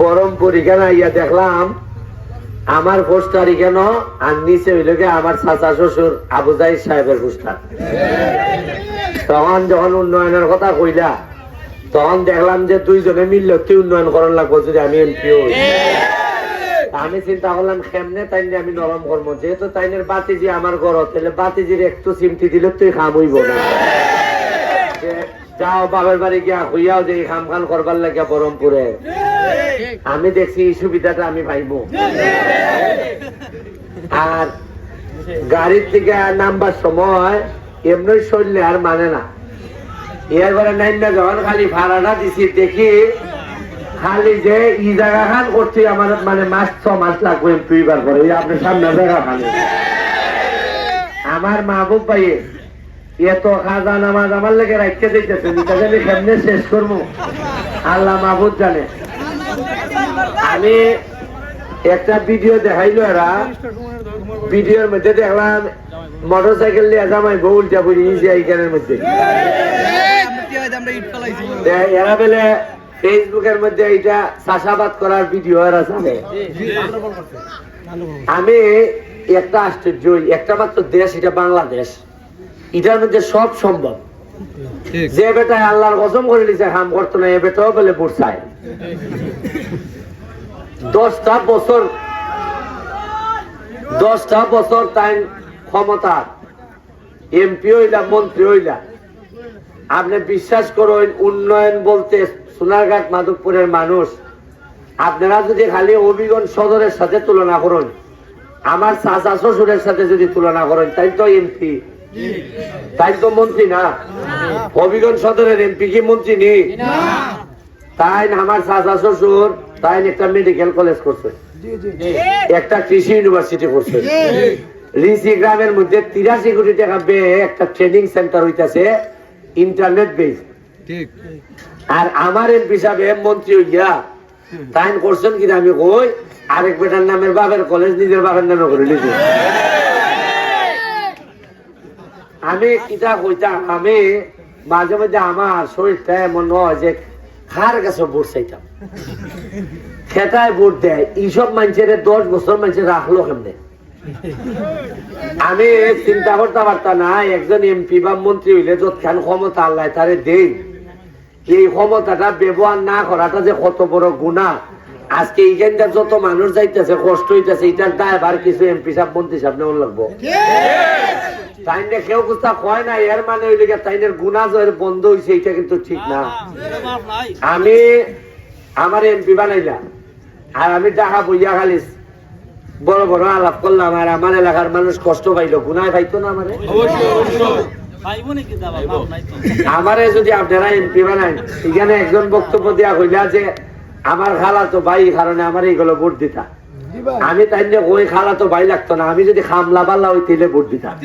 বরমপুর এখানে আইয়া দেখলাম, আমার পোস্টার এখানে আর নিচে হইল আমার চাচা শ্বশুর আবু জাহিদ সাহেবের পোস্টার। তখন যখন উন্নয়নের কথা কইলা, তখন দেখলাম যে দুইজনে মিললে কি উন্নয়ন করার লাগবো যদি আমি এমপি আমি চিন্তা করলাম, কেমনে তাইলে আমি নরম করব যেহেতু তাইনের বাতিজি আমার ঘর তাহলে বাতিজির একটু চিমটি দিলে তুই খাম হইব যাও বাবার বাড়ি গিয়া হইয়াও যে খাম খান করবার লাগে বরমপুরে। আমি দেখছি এই সুবিধাটা আমি পাইব। আর গাড়ির থেকে নামবার সময় এমনি শরীরে আর মানে না। এরপরে নাইন যখন খালি ভাড়াটা দিছি, দেখি খালি যে ই জায়গা খান করছি আমার মানে মাস ছ মাস লাগবে দুইবার করে এই আপনার সামনে জায়গা খানে। আমার মাহবুব ভাই, এত খাজা নামাজ আমার লেগে রাখতে দিতেছে কেমনে শেষ করব? আল্লাহ মাহবুব জানে। আমি একটা ভিডিও দেখাইলো এরা। ভিডিওর মধ্যে দেখলাম মোটর সাইকেল নিয়ে জামাই বউ উল্টা পড়ি এইখানের মধ্যে। এরা বেলে ফেসবুকের মধ্যে এটা চাষাবাদ করার ভিডিও এরা জানে। আমি একটা আশ্চর্য একটা মাত্র দেশ এটা বাংলাদেশ। এটার মধ্যে সব সম্ভব। যে বেটা আল্লাহর কসম করে নিছে হাম করতো না এ বেটাও বলে বুড়ছায় দশটা বছর দশটা বছর তাই ক্ষমতা। এমপি হইলা মন্ত্রী হইলা। আপনি বিশ্বাস করুন উন্নয়ন বলতে সোনারঘাট মাধবপুরের মানুষ। আপনারা যদি খালি অভিগঞ্জ সদরের সাথে তুলনা করুন আমার চাচা শ্বশুরের সাথে যদি তুলনা করেন তাই তো এমপি। তাই তো মন্ত্রী না। হবিগঞ্জ সদরের এমপি কি মন্ত্রী নেই তাই আমার চাচা শ্বশুর তাই একটা মেডিকেল কলেজ করছে। একটা কৃষি ইউনিভার্সিটি করছে। রিসি গ্রামের মধ্যে তিরাশি কোটি টাকা ব্যয়ে একটা ট্রেনিং সেন্টার হইতাছে ইন্টারনেট বেস আর আমার এমপি সাহেব মন্ত্রী হইয়া তাই করছেন কিনা আমি কই আরেক বেটার নামের বাবার কলেজ নিজের বাবার নামে করে নিয়েছে। আমি কিতা কইতাম আমি মাঝে মাঝে আমার শরীরটা এমন হয় যে খার কাছে ভোট চাইতাম। খেতায় ভোট দেয়, এইসব মানুষের দশ বছর মানুষের রাখল কেমনে? আমি চিন্তা করতে পারতাম না একজন এমপি বা মন্ত্রী হইলে যৎখান ক্ষমতা আল্লাহ তারে দেই। এই ক্ষমতাটা ব্যবহার না করাটা যে কত বড় গুণা। আজকে এইখানটা যত মানুষ যাইতেছে, কষ্ট হইতেছে এটার দায়ভার কিছু এমপি সাহেব, মন্ত্রী সাহেব নেওয়ার লাগবো। তাইনে কেউ কোথা কয় না এর মানে ওই লিগে তাইনের গুণা জয়ের বন্ধ হইছে এটা কিন্তু ঠিক না। আমি আমার এমপি বানাইলাম আর আমি টাকা বইয়া খালিস বড় বড় আলাপ করলাম আর আমার এলাকার মানুষ কষ্ট পাইলো। গুনায় পাইতো না আমারে আমারে যদি আপনারা এমপি বানান এখানে একজন বক্তব্য দেওয়া হইলা যে আমার খালা তো ভাই কারণে আমার এইগুলো ভোট দিতা। আমি তাই ওই খালা তো ভাই লাগতো না আমি যদি খামলা বাল্লা ওই তেলে ভোট দিতাম।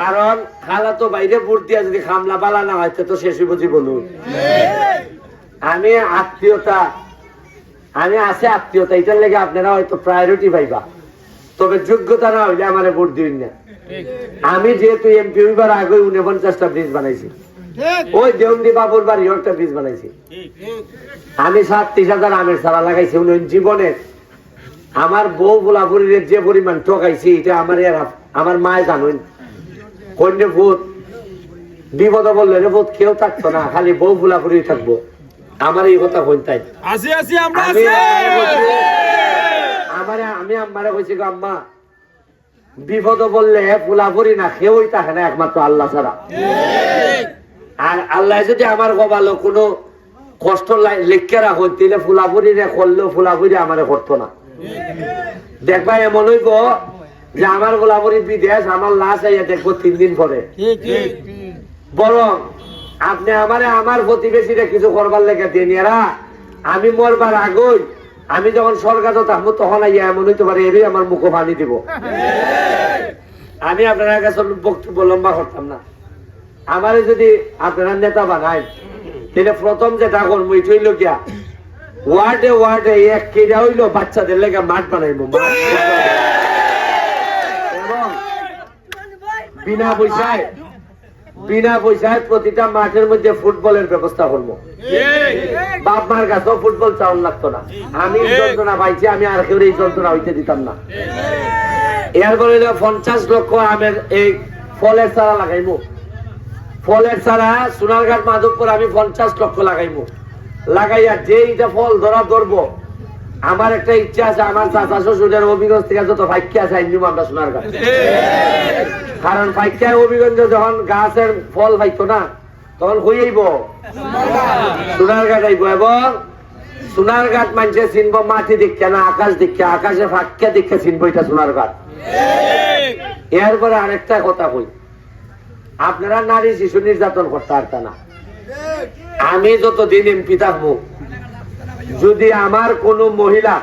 কারণ খালা তো বাইরে ভোট দিয়া যদি খামলা বালা না হয় তো শেষ বুঝি বলুন আমি আত্মীয়তা আমি আছে আত্মীয়তা এটার লেগে আপনারা হয়তো প্রায়োরিটি পাইবা। তবে যোগ্যতা না হইলে আমার ভোট দিন না। আমি যেহেতু এমপি হইবার আগে উনপঞ্চাশটা ব্রিজ বানাইছি। ওই দেউন্দি বাবুর বাড়ি একটা ব্রিজ বানাইছি। আমি সাতত্রিশ হাজার আমের সারা লাগাইছি উনি জীবনে আমার বউ গোলাপুরীর যে পরিমাণ ঠকাইছি এটা আমার আমার মায় জানুন। কন্যা ভূত? বিপদ বললে রে ভূত কেউ থাকতো না খালি বউ গোলাপুরি থাকব। আমার এই কথা কইন তাই। আমরা আমি আছি আমারে আমি আম্মারে কইছি গো আম্মা বিপদ বললে গোলাপুরি না কেউই থাকে না একমাত্র আল্লাহ ছাড়া। আর আল্লাহ যদি আমার গবালো কোনো কষ্ট লিখকে রাখো দিলে ফুলাপুরি রে করলেও ফুলাপুরি আমারে করতো না। দেখবা এমন হইব যে আমার গোলাপুরি বিদেশ আমার লাশ আইয়া দেখব তিন দিন পরে। বরং আপনি আমারে আমার প্রতিবেশীরা কিছু করবার লেগে দিন। এরা আমি মরবার আগই আমি যখন সরকার থাকব তখন আইয়া এমন হইতে পারে এরই আমার মুখ পানি দিব। আমি আপনার কাছে বক্তব্য লম্বা করতাম না। আমারে যদি আপনারা নেতা বানায় তাহলে প্রথম যেটা করব এটা হইল গিয়া ওয়ার্ডে ওয়ার্ডে এক কেজা হইল, বাচ্চাদের লেগে মাঠ বানাইবো বিনা পয়সায় বিনা পয়সায় প্রতিটা মাঠের মধ্যে ফুটবলের ব্যবস্থা করব। বাপ মার কাছেও ফুটবল চাউন লাগতো না। আমি যন্ত্রণা পাইছি, আমি আর কেউ এই যন্ত্রণা হইতে দিতাম না। এরপরে পঞ্চাশ লক্ষ আমের এই ফলের চারা লাগাইবো। ফলের চারা সোনারঘাট মাধবপুর আমি পঞ্চাশ লক্ষ লাগাইবো। লাগাইয়া যে এটা ফল ধরা ধরবো, আমার একটা ইচ্ছা আছে, আমার চাচা শ্বশুরের অভিজ্ঞতা থেকে যত ভাগ্য আছে আইনিব আমরা সোনারঘাট কারণ ভাগ্যায় অভিগঞ্জ যখন গাছের ফল পাইতো না, তখন হইয়াইব সোনারঘাট আইব এবং সোনারঘাট মানুষে চিনব, মাটি দেখে না, আকাশ দেখে আকাশে ফাঁকা দেখে চিনব এটা সোনারঘাট এরপরে আরেকটা কথা কই, আপনারা নারী শিশু নির্যাতন করতে পারত না। আমি যতদিন এমপি থাকব যদি আমার কোনো মহিলা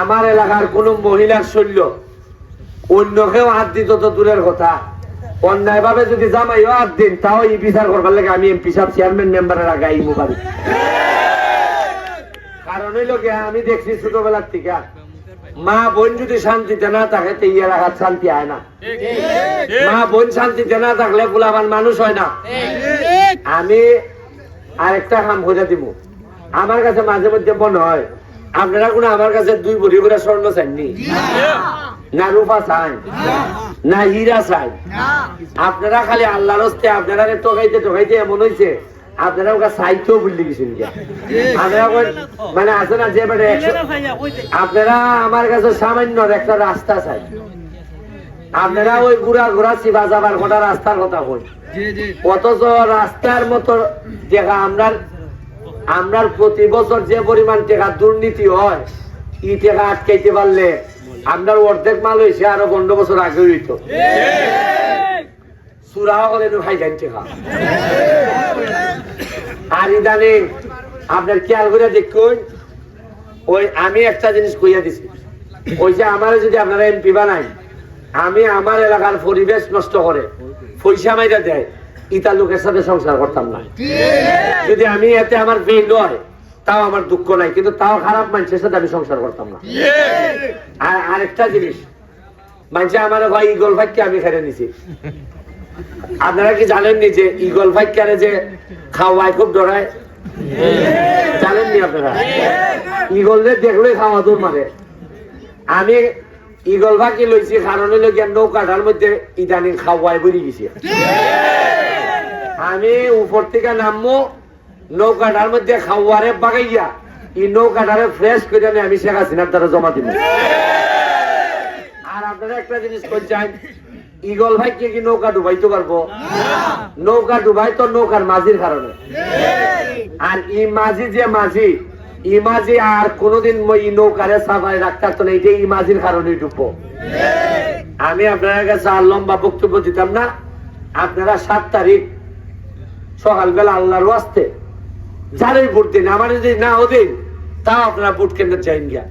আমার এলাকার কোনো মহিলার শৈল্য অন্য কেউ হাত দিত তো দূরের কথা। অন্যায় ভাবে যদি জামাইও হাত দিন তাও এই বিচার করবার লাগে আমি এমপি সাহেব চেয়ারম্যান মেম্বারের আগে আইমু পারি কারণ হইল কি আমি দেখছি ছোটবেলার থেকে মা বোন যদি শান্তিতে না থাকে তো ইয়ে এলাকার শান্তি হয় না। মা বোন শান্তিতে না থাকলে পোলাবান মানুষ হয় না। আমি আরেকটা কাম করে দিব। আমার কাছে মাঝে মধ্যে মনে হয় আপনারা কোনো আমার কাছে দুই ভরি করে স্বর্ণ চাননি না? রূপা চান না। হীরা চান আপনারা খালি আল্লাহর হস্তে আপনারা টোকাইতে টোকাইতে এমন হয়েছে আপনারা ওকে ভুলে গেছেন আপনারা মানে আছে না যে আপনারা আমার কাছে সামান্য একটা রাস্তা চাই। আপনারা ওই ঘুরা ঘুরা চিবা যাবার গোটা রাস্তার কথা বল অথচ রাস্তার মতো দেখা আমরা আমরার প্রতি বছর যে পরিমাণ টাকা দুর্নীতি হয়, ই টাকা আটকাইতে পারলে আপনার অর্ধেক মাল হয়েছে আরও পনেরো বছর আগে হইতো। আমার আমি আমার এলাকার পরিবেশ নষ্ট করে পয়সা মাইরা দেয় লোকের সাথে সংসার করতাম না। যদি আমি এতে আমার তাও আমার দুঃখ নাই, কিন্তু তাও খারাপ মানুষের সাথে আমি সংসার করতাম না। আর আরেকটা জিনিস আমার ভাই ইগল ভাইকে আমি খেলে নিছি। আপনারা কি জানেননি যে ইগল ভাইকারে যে খাওয়ায় খুব ডরায়? জানেননি আপনারা? ইগলদের দেখলেই খাওয়া দৌড় মারে। আমি ইগল ভাকি লইছি কারণ হইল গিয়া নৌকাটার মধ্যে ইদানিং খাওয়াই বেরিয়ে গেছি। আমি উপর থেকে নামবো নৌকাটার মধ্যে খাওয়ারে বাগাইয়া এই নৌকাটারে ফ্রেশ করে নিয়ে আমি শেখ হাসিনার দ্বারা জমা দিব আর আপনারা একটা জিনিস করছেন ইগল ভাই কে কি নৌকা ডুবাইতে পারব? নৌকা ডুবাই তো নৌকার মাঝির কারণে। আর ই মাঝি যে মাঝি ই মাঝি আর কোনোদিন ওই নৌকারে সাফাই রাখতে তো না, এটাই ইমাজির মাঝির কারণে ডুববো। আমি আপনার কাছে আর লম্বা বক্তব্য দিতাম না। আপনারা সাত তারিখ সকালবেলা আল্লাহর আসতে যারাই ভোট দিন আমার যদি না দিন তাও আপনারা ভোট কেন্দ্রে চাইন গিয়া।